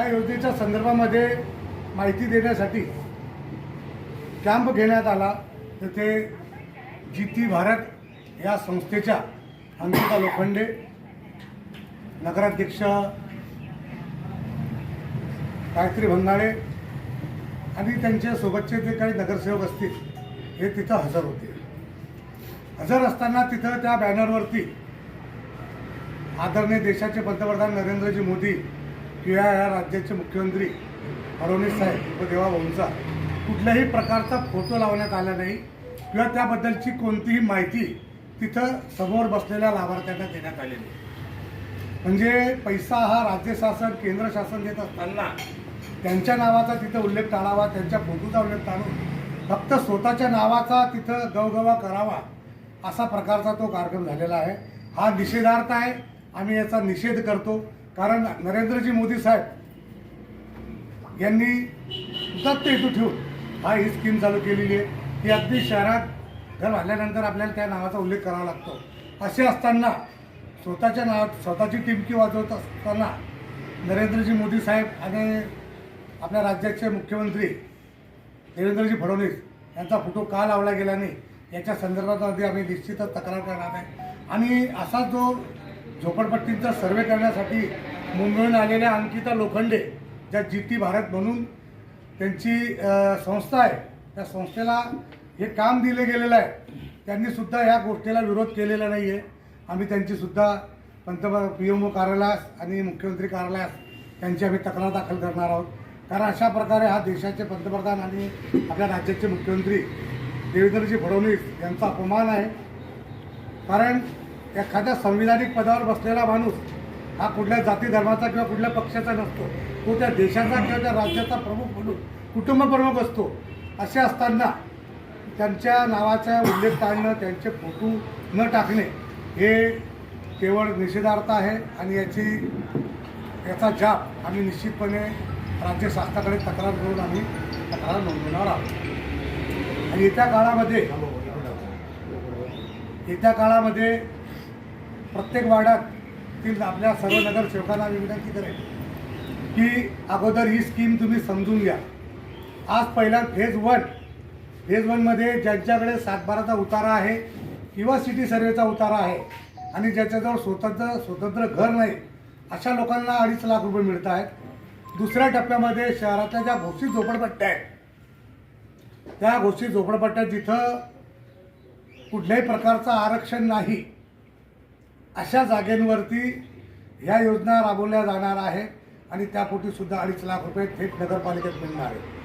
या योजनेच्या संदर्भामध्ये माहिती देण्यासाठी कॅम्प घेण्यात आला. तेथे जीती जी भारत या संस्थेच्या अंकिता लोखंडे नगराध्यक्ष गायत्री भंगाळे आणि त्यांच्या सोबतचे जे काही नगरसेवक असतील हे तिथं हजर होते. हजर असताना तिथं त्या बॅनरवरती आदरणीय देशाचे पंतप्रधान नरेंद्रजी मोदी किंवा या राज्याचे मुख्यमंत्री फडणवीस साहेब व देवा भाऊंचा कुठल्याही प्रकारचा फोटो लावण्यात आला नाही किंवा त्याबद्दलची कोणतीही माहिती तिथं समोर बसलेल्या लाभार्थ्यांना देण्यात आलेली नाही. म्हणजे पैसा हा राज्य शासन केंद्र शासन देत असताना त्यांच्या नावाचा तिथं उल्लेख टाळावा त्यांच्या फोटोचा उल्लेख टाळून फक्त स्वतःच्या नावाचा तिथं गवगवा करावा असा प्रकारचा तो कार्यक्रम झालेला आहे. हा निषेधार्थ आहे. आम्ही याचा निषेध करतो. कारण नरेंद्रजी मोदी साहेब यांनी दत्त हेतू ठेवून हा ही स्कीम चालू केलेली आहे. की अगदी शहरात घर आल्यानंतर आपल्याला त्या नावाचा उल्लेख करावा लागतो. असे असताना स्वतःच्या नावात स्वतःची टिमकी वाजवत असताना नरेंद्रजी मोदी साहेब आणि आपल्या राज्याचे मुख्यमंत्री देवेंद्रजी फडणवीस यांचा फोटो का लावला गेला नाही याच्या आधी आम्ही निश्चितच तक्रार करणार आहे. आणि असा जो झोपडपट्टींचा सर्वे करण्यासाठी मुंबईहून आलेल्या अंकिता लोखंडे ज्या जी भारत म्हणून त्यांची संस्था आहे त्या संस्थेला हे काम दिले गेलेलं आहे. त्यांनी सुद्धा गोष्टीला विरोध केलेला नाही आहे आम्ही त्यांचीसुद्धा पंतप्रधान पी एम ओ कार्यालयास आणि मुख्यमंत्री कार्यालयास त्यांची आम्ही तक्रार दाखल करणार आहोत. कारण अशा प्रकारे हा देशाचे पंतप्रधान आणि आपल्या राज्याचे मुख्यमंत्री देवेंद्रजी फडणवीस यांचा अपमान आहे. कारण एखाद्या संविधानिक पदावर बसलेला माणूस हा कुठल्या जाती धर्माचा किंवा कुठल्या पक्षाचा नसतो. तो त्या देशाचा किंवा त्या राज्याचा प्रमुख म्हणून कुटुंबप्रमुख असतो. असे असताना त्यांच्या नावाचा उल्लेख टाळणं त्यांचे फोटो न टाकणे हे केवळ निषेधार्थ आहे आणि याची याचा जाप आम्ही निश्चितपणे राज्य शासनाकडे तक्रार करून आम्ही तक्रार नोंदवणार आहोत. आणि येत्या काळामध्ये येत्या काळामध्ये प्रत्येक वार्डातील आपल्या सर्व नगरसेवकांना मी विनंती करेन की अगोदर ही स्कीम तुम्ही समजून घ्या. आज पहिला फेज वन फेज वनमध्ये ज्यांच्याकडे सातबाराचा उतारा आहे किंवा सिटी सर्वेचा उतारा आहे आणि ज्याच्याजवळ स्वतंत्र स्वतंत्र घर नाही अशा लोकांना अडीच लाख रुपये मिळत आहेत. दुसऱ्या टप्प्यामध्ये शहरातल्या ज्या घोषित झोपडपट्ट्या आहेत त्या घोषित झोपडपट्ट्या जिथं कुठल्याही प्रकारचं आरक्षण नाही अशा जागेंवरती ह्या योजना राबवल्या जाणार आहे आणि त्यापोटीसुद्धा अडीच लाख रुपये थेट नगरपालिकेत मिळणार आहे.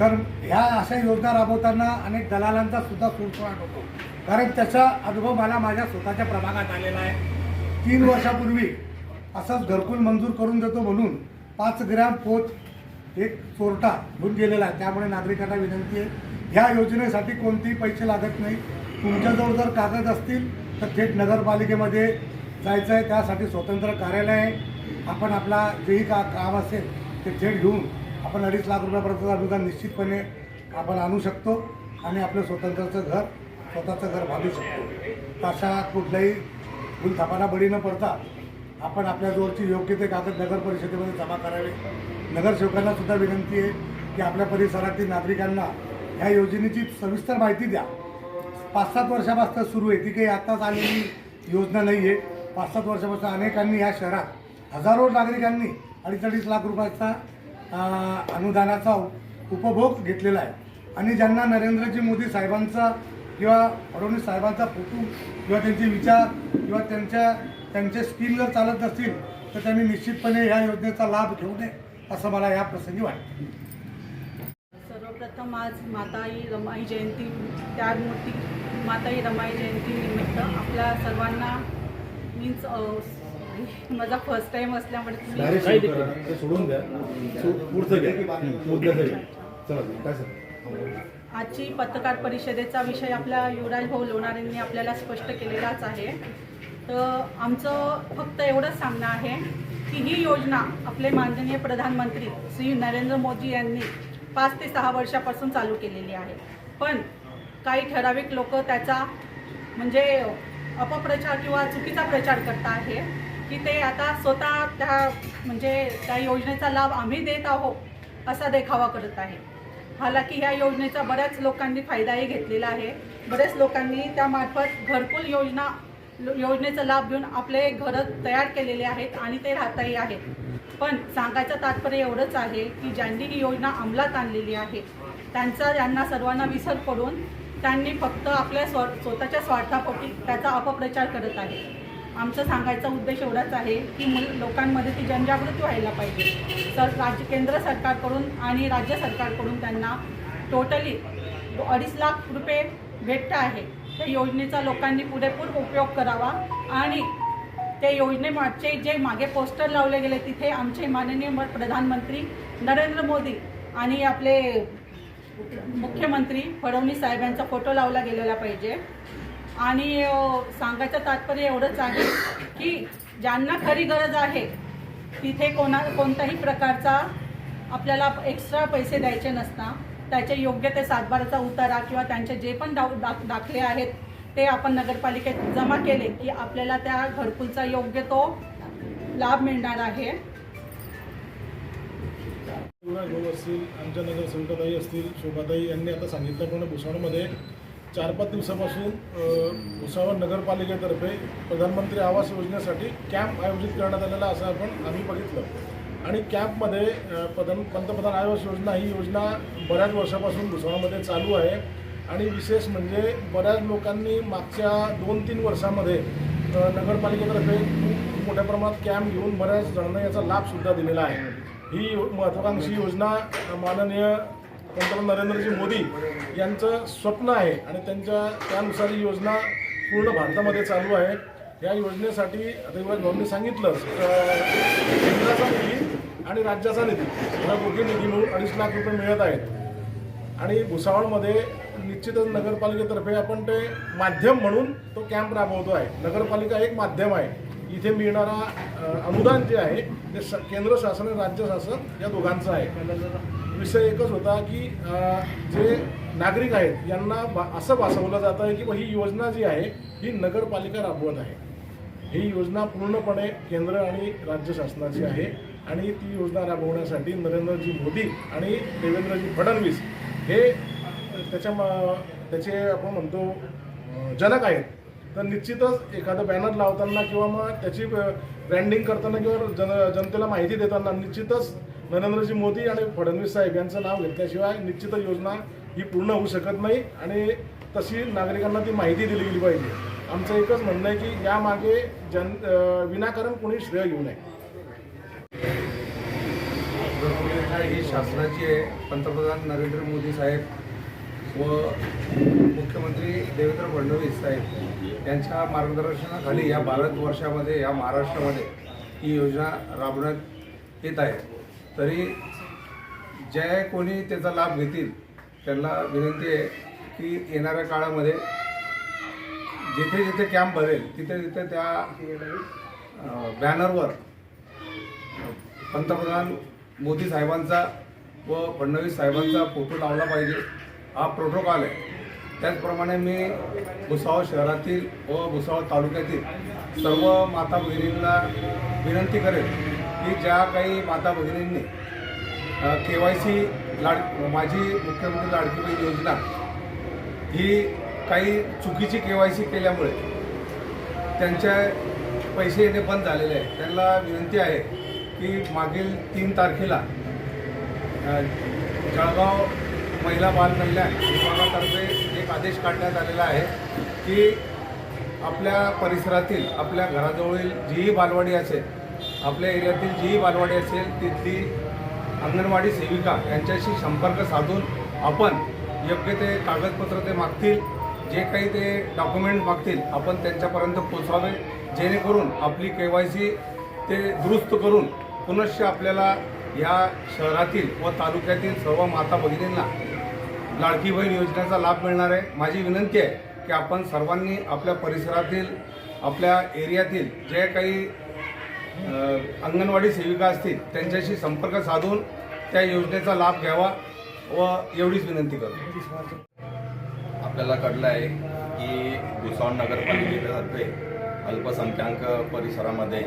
तर ह्या अशा योजना राबवताना अनेक दलालांचा सुद्धा सुरसुराट होतो. कारण त्याचा अनुभव मला माझ्या स्वतःच्या प्रभागात आलेला आहे. तीन वर्षापूर्वी असंच घरकुल मंजूर करून देतो म्हणून पाच ग्रॅम पोत एक चोरटा घेऊन गेलेला आहे. त्यामुळे नागरिकांना विनंती आहे ह्या योजनेसाठी कोणतेही पैसे लागत नाही. तुमच्याजवळ जर कागद असतील तर थेट नगरपालिकेमध्ये जायचं आहे. त्यासाठी स्वतंत्र कार्यालय आहे. आपण आपला जेही का काम असेल ते थेट घेऊन आपण अडीच लाख रुपयापर्यंतचं अनुदान निश्चितपणे आपण आणू शकतो आणि आपलं स्वतंत्रचं घर स्वतःचं घर बांधू शकतो. तर अशा कुठल्याही गुलथापाला बळी न पडता आपण आपल्याजवळची योग्य ते कागद नगर परिषदेमध्ये जमा करावे. नगरसेवकांना सुद्धा विनंती आहे की आपल्या परिसरातील नागरिकांना ह्या योजनेची सविस्तर माहिती द्या. पाच सात वर्षापासून सुरू आहे. ती काही आत्ताच आलेली योजना नाही आहे. पाच सात वर्षापासून अनेकांनी या शहरात हजारो नागरिकांनी अडीच अडीच लाख रुपयाचा अनुदानाचा उपभोग घेतलेला आहे. आणि ज्यांना नरेंद्रजी मोदी साहेबांचा किंवा फडणवीस साहेबांचा फोटो किंवा त्यांचे विचार किंवा त्यांच्या त्यांचे स्किल जर चालत असतील तर त्यांनी निश्चितपणे ह्या योजनेचा लाभ घेऊ नये असं मला या प्रसंगी वाटतं. सर्वप्रथम आज माताई रमाई जयंती त्या मूर्ती माताई रमाई जयंती निमित्त आपल्या सर्वांना मीन्स माझा फर्स्ट टाइम असल्यामुळे तुम्ही सोडून द्या. सो- पुढचं घ्या. मुद्द्याचं घ्या. चला काय सर? आजची पत्रकार परिषदेचा विषय आपल्या युवराज भाऊ लोणारेंनी आपल्याला स्पष्ट केलेलाच आहे. तर आमचं फक्त एवढंच सांगणं आहे की ही योजना आपले माननीय प्रधानमंत्री श्री नरेंद्र मोदी यांनी पाच ते सहा वर्षापासून चालू केलेली आहे. पण काही ठराविक लोक त्याचा म्हणजे अपप्रचार किंवा चुकीचा प्रचार करत आहे की ते आता स्वतः त्या म्हणजे त्या योजनेचा लाभ आम्ही देत आहोत असा देखावा करत आहे. हालाकी ह्या योजनेचा बऱ्याच लोकांनी फायदाही घेतलेला आहे. बऱ्याच लोकांनी त्यामार्फत घरकुल योजना योजनेचा लाभ घेऊन आपले घरं तयार केलेले आहेत आणि ते राहताही आहेत. पण सांगायचं तात्पर्य एवढंच आहे की ज्यांनी ही योजना अंमलात आणलेली आहे त्यांचा यांना सर्वांना विसर पडून त्यांनी फक्त आपल्या स्व स्वतःच्या स्वार्थापोटी त्याचा अपप्रचार करत आहे. आमचं सांगायचा उद्देश एवढाच आहे की मुल लोकांमध्ये ती जनजागृती व्हायला पाहिजे. तर राज्य केंद्र सरकारकडून आणि राज्य सरकारकडून त्यांना टोटली अडीच लाख रुपये भेटत आहे. त्या योजनेचा लोकांनी पुरेपूर उपयोग करावा आणि त्या योजनेमागचे जे मागे पोस्टर लावले गेले तिथे आमचे माननीय प्रधानमंत्री नरेंद्र मोदी आणि आपले मुख्यमंत्री फडणवीस साहेबांचा फोटो लावला गेलेला पाहिजे. आणि सांगायचं तात्पर्य एवढंच आहे की ज्यांना खरी गरज आहे तिथे कोणा कोणताही प्रकारचा आपल्याला एक्स्ट्रा पैसे द्यायचे नसता त्याचे योग्य ते सातबाराचा उतारा किंवा त्यांचे जे पण दाव दाख दाखले आहेत ते आपण नगरपालिकेत जमा केले की आपल्याला त्या घरकुलचा योग्य तो लाभ मिळणार आहे. युवराज भाऊ असतील आमच्या नगरसेवकाताई असतील शोभाताई यांनी आता सांगितल्याप्रमाणे भुसावळमध्ये. चार पाच दिवसापासून भुसावळ नगरपालिकेतर्फे प्रधानमंत्री आवास योजनेसाठी कॅम्प आयोजित करण्यात आलेला असं आपण आम्ही बघितलं. आणि कॅम्पमध्ये प्रधान पंतप्रधान आवास योजना ही योजना बऱ्याच वर्षापासून भुसावळमध्ये चालू आहे. आणि विशेष म्हणजे बऱ्याच लोकांनी मागच्या दोन तीन वर्षामध्ये नगरपालिकेतर्फे खूप मोठ्या प्रमाणात कॅम्प घेऊन बऱ्याच जणांना याचा लाभसुद्धा दिलेला आहे. ही यो- महत्त्वाकांक्षी योजना माननीय पंतप्रधान नरेंद्रजी मोदी यांचं स्वप्न आहे आणि त्यांच्या त्यानुसार ही योजना पूर्ण भारतामध्ये चालू आहे. या योजनेसाठी रविवार भाऊंनी सांगितलं केंद्राचा निधी आणि राज्याचा निधी. या दोघी निधी मिळून अडीच लाख रुपये मिळत आहेत. आणि भुसावळमध्ये निश्चितच नगरपालिकेतर्फे आपण ते माध्यम म्हणून तो कॅम्प राबवतो आहे. नगरपालिका एक माध्यम आहे. इथे मिळणारा अनुदान जे आहे ते स केंद्र शासन आणि राज्य शासन या दोघांचं आहे. विषय एकच होता की जे नागरिक आहेत यांना बा असं भासवलं जातं आहे की ही योजना जी आहे ही नगरपालिका राबवत आहे. ही योजना पूर्णपणे केंद्र आणि राज्य शासनाची आहे आणि ती योजना राबवण्यासाठी नरेंद्रजी मोदी आणि देवेंद्रजी फडणवीस हे त्याच्या म- त्याचे आपण म्हणतो जनक आहेत. तर निश्चितच एखादं बॅनर लावताना किंवा मग त्याची ब्रँडिंग करताना किंवा जन जनतेला माहिती देताना निश्चितच नरेंद्रजी मोदी आणि फडणवीस साहेब यांचं नाव घेतल्याशिवाय निश्चितच योजना ही पूर्ण होऊ शकत नाही आणि तशी नागरिकांना ती माहिती दिली गेली पाहिजे. आमचं एकच म्हणणं आहे की यामागे जन विनाकारण कोणी श्रेय घेऊ नये. ही शासनाची आहे. पंतप्रधान नरेंद्र मोदी साहेब व मुख्यमंत्री देवेंद्र फडणवीस साहेब यांच्या मार्गदर्शनाखाली या भारतवर्षामध्ये या महाराष्ट्रामध्ये ही योजना राबवण्यात येत आहे. तरी जे कोणी त्याचा लाभ घेतील त्यांना विनंती आहे की येणाऱ्या काळामध्ये जिथे जिथे कॅम्प भरेल तिथे तिथे त्या बॅनरवर पंतप्रधान मोदी साहेबांचा व फडणवीस साहेबांचा फोटो लावला पाहिजे. हा प्रोटोकॉल आहे. त्याचप्रमाणे मी भुसावळ शहरातील व भुसावळ तालुक्यातील सर्व माता भगिनींना विनंती करेन की ज्या काही माता भगिनींनी के वाय सी लाड माझी मुख्यमंत्री लाडकी बहीण योजना ही काही चुकीची के वाय सी केल्यामुळे त्यांच्या पैसे येणे बंद झालेले आहे. त्यांना विनंती आहे की मागील तीन तारखेला जळगाव महिला बाल कल्याण विभागातर्फे एक आदेश काढण्यात आलेला आहे की आपल्या परिसरातील आपल्या घराजवळील जीही बालवाडी असेल आपल्या एरियातील जीही बालवाडी असेल तिथली अंगणवाडी सेविका यांच्याशी संपर्क साधून आपण योग्य ते कागदपत्र ते मागतील जे काही ते डॉक्युमेंट मागतील आपण त्यांच्यापर्यंत पोचवावे जेणेकरून आपली के वाय सी ते दुरुस्त करून पुनश्च आपल्याला या शहरातील व तालुक्यातील सर्व माता भगिनींना लाडकी बहीण योजनेचा लाभ मिळणार आहे. माझी विनंती आहे की आपण सर्वांनी आपल्या परिसरातील आपल्या एरियातील जे काही अंगणवाडी सेविका असतील त्यांच्याशी संपर्क साधून त्या योजनेचा लाभ घ्यावा व एवढीच विनंती करतो. आपल्याला कळलं आहे की भुसावळ नगरपालिकेतर्फे अल्पसंख्याक परिसरामध्ये.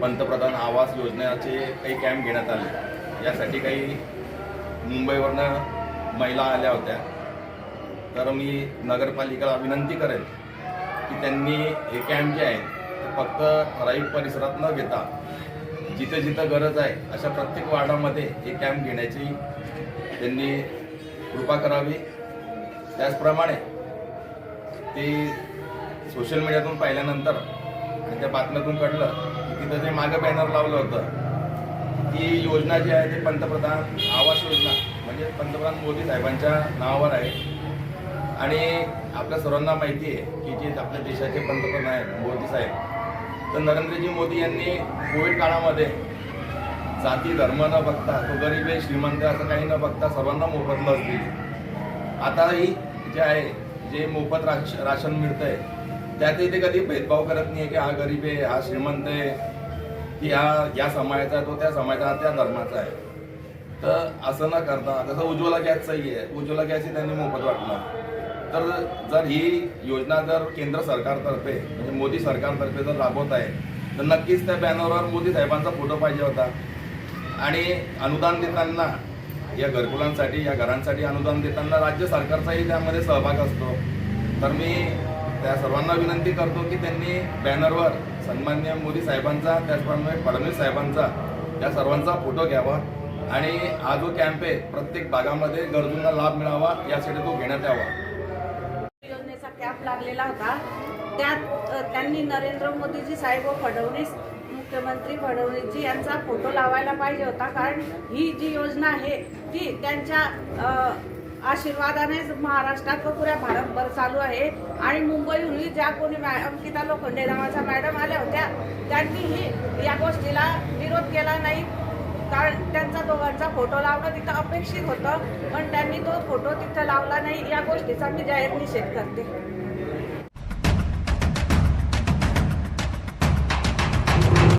पंतप्रधान आवास योजनेचे काही कॅम्प घेण्यात आले. यासाठी काही मुंबईवरनं महिला आल्या होत्या. तर मी नगरपालिकेला विनंती करेन की त्यांनी हे कॅम्प जे आहेत ते फक्त ठराविक परिसरात न घेता जिथे जिथं गरज आहे अशा प्रत्येक वार्डामध्ये हे कॅम्प घेण्याची त्यांनी कृपा करावी. त्याचप्रमाणे ते सोशल मीडियातून पाहिल्यानंतर आणि त्या बातम्यातून कळलं की तिथं जे मागं बॅनर लावलं होतं. ती योजना जी आहे ती पंतप्रधान आवास योजना म्हणजे पंतप्रधान मोदी साहेबांच्या नावावर आहे. आणि आपल्या सर्वांना माहिती आहे की जे आपल्या देशाचे पंतप्रधान आहेत मोदी साहेब तर नरेंद्रजी मोदी यांनी कोविड काळामध्ये जाती धर्म न बघता तो गरीब आहे श्रीमंत आहे असं काही न बघता सर्वांना मोफत लस दिली. आताही जे आहे जे मोफत राश राशन मिळतंय त्यातही ते कधी भेदभाव करत नाही आहे की हा गरीब आहे हा श्रीमंत आहे की हा या समाजाचा आहे, तो त्या समाजाचा त्या धर्माचा आहे. तर असं न करता जसं उज्ज्वला गॅसचंही आहे उज्ज्वला गॅसही त्यांनी मोफत वाटलं तर जर ही योजना जर केंद्र सरकारतर्फे म्हणजे मोदी सरकारतर्फे जर राबवत आहे तर नक्कीच त्या बॅनरवर मोदी साहेबांचा फोटो पाहिजे होता. आणि अनुदान देताना या घरकुलांसाठी या घरांसाठी अनुदान देताना राज्य सरकारचाही त्यामध्ये सहभाग असतो. तर मी त्या सर्वांना विनंती करतो की त्यांनी बॅनरवर सन्मान्य मोदी साहेबांचा त्याचप्रमाणे फडणवीस साहेबांचा या सर्वांचा फोटो घ्यावा. आणि हा जो कॅम्प आहे प्रत्येक भागामध्ये गरजूंना लाभ मिळावा यासाठी तो घेण्यात यावा. योजनेचा कॅम्प लागलेला होता. त्यात त्यांनी नरेंद्र मोदीजी साहेब व फडणवीस मुख्यमंत्री फडणवीसजी यांचा फोटो लावायला पाहिजे होता. कारण ही जी योजना आहे ती त्यांच्या आशीर्वादानेच महाराष्ट्रात व पुऱ्या भारतभर चालू आहे. आणि मुंबईहूनही ज्या कोणी मॅ अंकिता लोखंडे नावाच्या मॅडम आल्या होत्या त्यांनीही या गोष्टीला विरोध केला नाही. कारण त्यांचा दोघांचा फोटो लावणं तिथं अपेक्षित होतं पण त्यांनी तो फोटो तिथं लावला नाही. या गोष्टीचा मी जाहीर निषेध करते.